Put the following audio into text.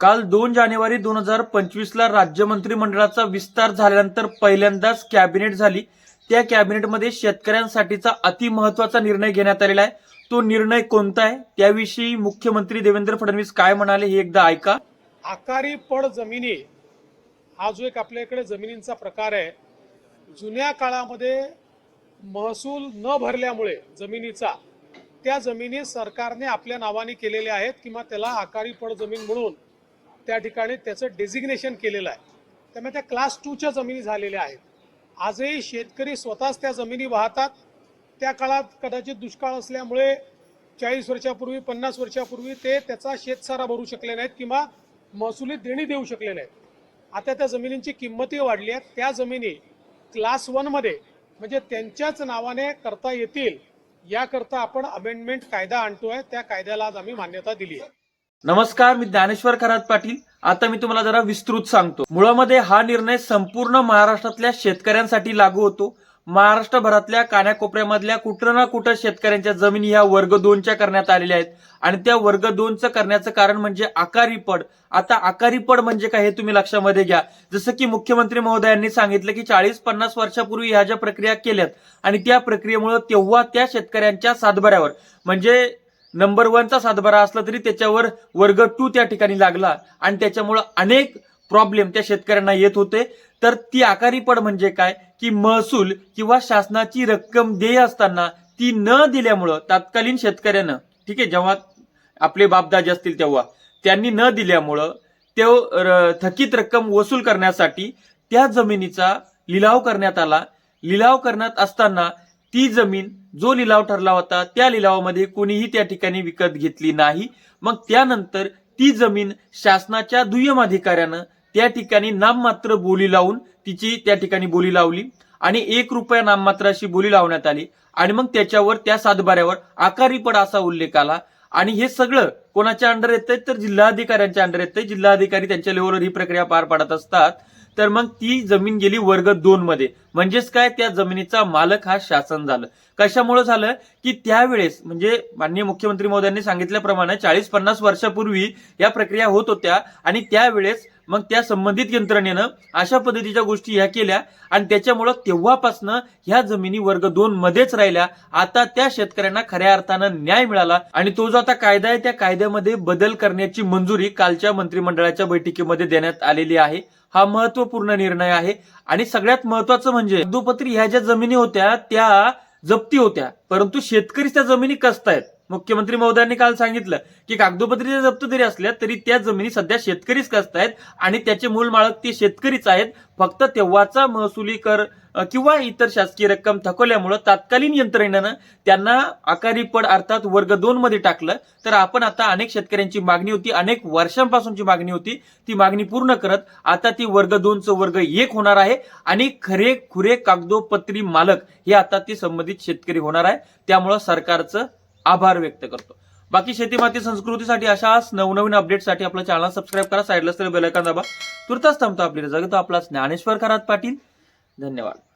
काल दोन जानेवारी दोन हजार पंचवीसला राज्य मंत्रिमंडळाचा विस्तार झाल्यानंतर पहिल्यांदाच कॅबिनेट झाली. त्या कॅबिनेटमध्ये शेतकऱ्यांसाठीचा अतिमहत्वाचा निर्णय घेण्यात आलेला आहे. तो निर्णय कोणता आहे? त्याविषयी मुख्यमंत्री देवेंद्र फडणवीस काय म्हणाले हे एकदा ऐका. आकारी पड जमिनी हा जो एक आपल्याकडे जमिनींचा प्रकार आहे जुन्या काळामध्ये महसूल न भरल्यामुळे जमिनीचा त्या जमिनी सरकारने आपल्या नावाने केलेल्या आहेत किंवा त्याला आकारी पड जमीन म्हणून त्या ठिकाणी त्याचं डेझिग्नेशन केलेलं आहे. त्यामुळे त्या क्लास टूच्या जमिनी झालेल्या आहेत. आजही शेतकरी स्वतःच त्या जमिनी वाहतात. त्या काळात कदाचित दुष्काळ असल्यामुळे चाळीस वर्षापूर्वी पन्नास वर्षापूर्वी ते त्याचा शेतसारा भरू शकले नाहीत किंवा महसुली देणी देऊ शकले नाहीत. आता त्या जमिनींची किंमतही वाढली आहे. त्या जमिनी क्लास वनमध्ये म्हणजे त्यांच्याच नावाने करता येतील याकरता आपण अमेंडमेंट कायदा आणतोय. त्या कायद्याला आज आम्ही मान्यता दिली आहे. नमस्कार मी ज्ञानेश्वर खरात पाटील. आता मी तुम्हाला जरा विस्तृत सांगतो. मुळामध्ये हा निर्णय संपूर्ण महाराष्ट्रातल्या शेतकऱ्यांसाठी लागू होतो. महाराष्ट्रभरातल्या कानाकोपऱ्यामधल्या कुठं ना कुठं शेतकऱ्यांच्या जमिनी ह्या वर्ग दोनच्या करण्यात आलेल्या आहेत. आणि त्या वर्ग दोनचं करण्याचं कारण म्हणजे आकारी पड. आता आकारी पड म्हणजे काय हे तुम्ही लक्षामध्ये घ्या. जसं की मुख्यमंत्री महोदयांनी सांगितलं की चाळीस पन्नास वर्षापूर्वी ह्या ज्या प्रक्रिया केल्यात आणि त्या प्रक्रियेमुळे तेव्हा त्या शेतकऱ्यांच्या सातबऱ्यावर. म्हणजे नंबर वनचा सातबारा असला तरी त्याच्यावर वर्ग टू त्या ठिकाणी लागला. आणि त्याच्यामुळं अनेक प्रॉब्लेम त्या शेतकऱ्यांना येत होते. तर ती आकारी पड म्हणजे काय? की महसूल किंवा शासनाची रक्कम देय असताना ती न दिल्यामुळं तत्कालीन शेतकऱ्यानं ठीक आहे जेव्हा आपले बापदाजे असतील तेव्हा त्यांनी न दिल्यामुळं ते र- थकीत रक्कम वसूल करण्यासाठी त्या जमिनीचा लिलाव करण्यात आला. लिलाव करण्यात असताना ती जमीन जो लिलाव ठरला होता त्या लिलावामध्ये कोणीही त्या ठिकाणी विकत घेतली नाही. मग त्यानंतर ती जमीन शासनाच्या दुय्यम अधिकाऱ्यानं त्या ठिकाणी नाममात्र बोली लावून तिची त्या ठिकाणी बोली लावली आणि एक रुपया नाममात्र अशी बोली लावण्यात आली आणि मग त्याच्यावर त्या सातबाऱ्यावर आकारी पड असा उल्लेख आला आणि हे सगळं कोणाच्या अंडर येतंय? तर जिल्हाधिकाऱ्यांच्या अंडर येतंय. जिल्हाधिकारी त्यांच्या लेवलवर ही प्रक्रिया पार पाडत असतात. तर मग ती जमीन गेली वर्ग दोन मध्ये. म्हणजेच काय त्या जमिनीचा मालक हा शासन झालं. कशामुळे झालं? की त्यावेळेस म्हणजे माननीय मुख्यमंत्री महोदयांनी सांगितल्याप्रमाणे चाळीस पन्नास वर्षापूर्वी या प्रक्रिया होत होत्या आणि त्यावेळेस मग त्या संबंधित यंत्रणेनं अशा पद्धतीच्या गोष्टी ह्या केल्या आणि त्याच्यामुळं तेव्हापासनं ह्या जमिनी वर्ग दोन मध्येच राहिल्या. आता त्या शेतकऱ्यांना खऱ्या अर्थानं न्याय मिळाला आणि तो जो आता कायदा आहे त्या कायद्यामध्ये बदल करण्याची मंजुरी कालच्या मंत्रिमंडळाच्या बैठकीमध्ये देण्यात आलेली आहे. हा महत्त्वपूर्ण निर्णय आहे. आणि सगळ्यात महत्वाचं म्हणजे दुपत्री ह्या ज्या जमिनी होत्या त्या जप्ती होत्या. परंतु शेतकरी त्या जमिनी कसतायत? मुख्यमंत्री महोदयांनी काल सांगितलं की कागदोपत्री जप्त जरी असल्या तरी त्या जमिनी सध्या शेतकरीच कसतायत आणि त्याचे मूळ मालक ते शेतकरीच आहेत. फक्त तेव्हाचा महसुली कर किंवा इतर शासकीय रक्कम थकवल्यामुळं तात्कालीन यंत्रणेनं त्यांना आकारी पड अर्थात वर्ग दोन मध्ये टाकलं. तर आपण आता अनेक शेतकऱ्यांची मागणी होती अनेक वर्षांपासूनची मागणी होती. ती मागणी पूर्ण करत आता ती वर्ग दोनचं वर्ग एक होणार आहे आणि खरे खुरे कागदोपत्री मालक हे आता ते संबंधित शेतकरी होणार आहे. त्यामुळं सरकारचं आभार व्यक्त करतो. बाकी शेती माती संस्कृतीसाठी अशाच नवनवीन अपडेटसाठी आपला चॅनल सबस्क्राईब करा. साईडला बेल दाबा. तुर्तास थांबतो आपली रजा घेतो आपला ज्ञानेश्वर खरात पाटील. धन्यवाद.